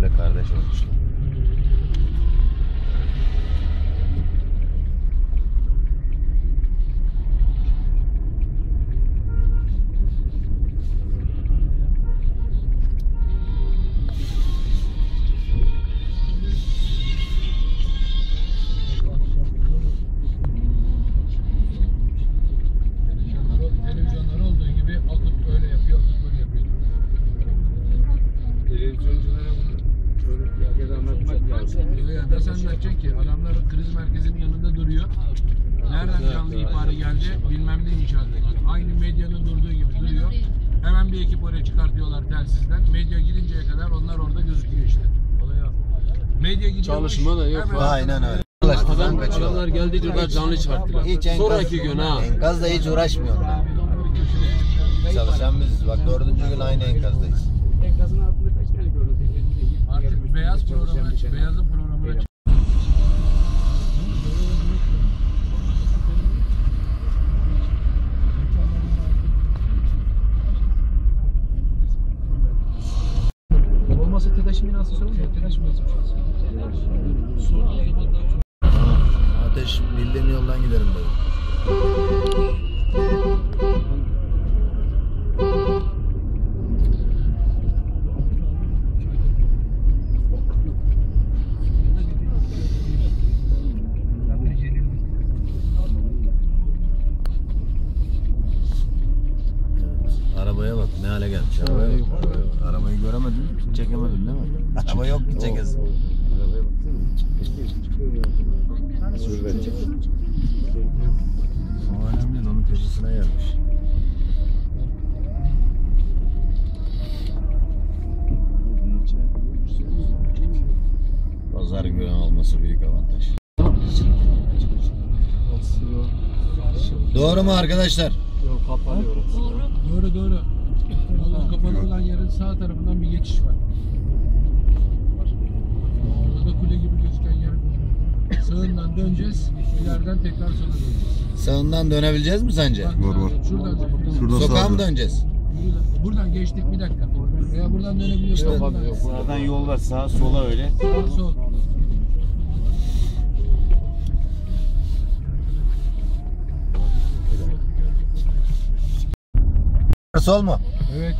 Evle kardeş olmuşlar. Lazım. Ya nasıl anlatacak ki? Adamlar kriz merkezinin yanında duruyor. Nereden canlı ihbarı geldi? Bilmem ne inşaatı. Aynı medyanın durduğu gibi duruyor. Hemen bir ekip oraya çıkartıyorlar telsizden. Medya girinceye kadar onlar orada gözüküyor işte. Olay o. Medya. Çalışma da yok. Aynen öyle. Adam, kaçıyorlar. adamlar geldiği kadar canlı çıkarttılar. Hiç enkaz, Sonraki gün ha. Enkazla hiç uğraşmıyorlar. Çalışan biziz. Bak dördüncü gün aynı enkazdayız. Enkazın altında kaç tane gördük? Artık beyaz programına çık. Beyazın programına TEDAŞ'ın binası sorun mu? TEDAŞ binası Ateş bildiğin yoldan giderim dedi. Evet, Arabaya bak ne hale gelmiş. Arabaya bak. Değil mi? Araba yok çekesin. Arabaya baksana. Sürvet. O önemli değil, onun köşesine gelmiş. Pazar günü olması büyük avantaj. Doğru mu arkadaşlar? Yol kapanıyor. Doğru doğru. Olan yerin sağ tarafından bir geçiş var. Orada da kule gibi gözüken yer. Sağından döneceğiz. İleriden tekrar sola döneceğiz. Sağından dönebileceğiz mi sence? Bak, Şuradan. Şurada Sokağa mı döneceğiz? Buradan geçtik bir dakika. Veya buradan dönebiliyorsun. İşte buradan. Buradan yol var sağa sola öyle. Sağ sol. Sol mu? Evet.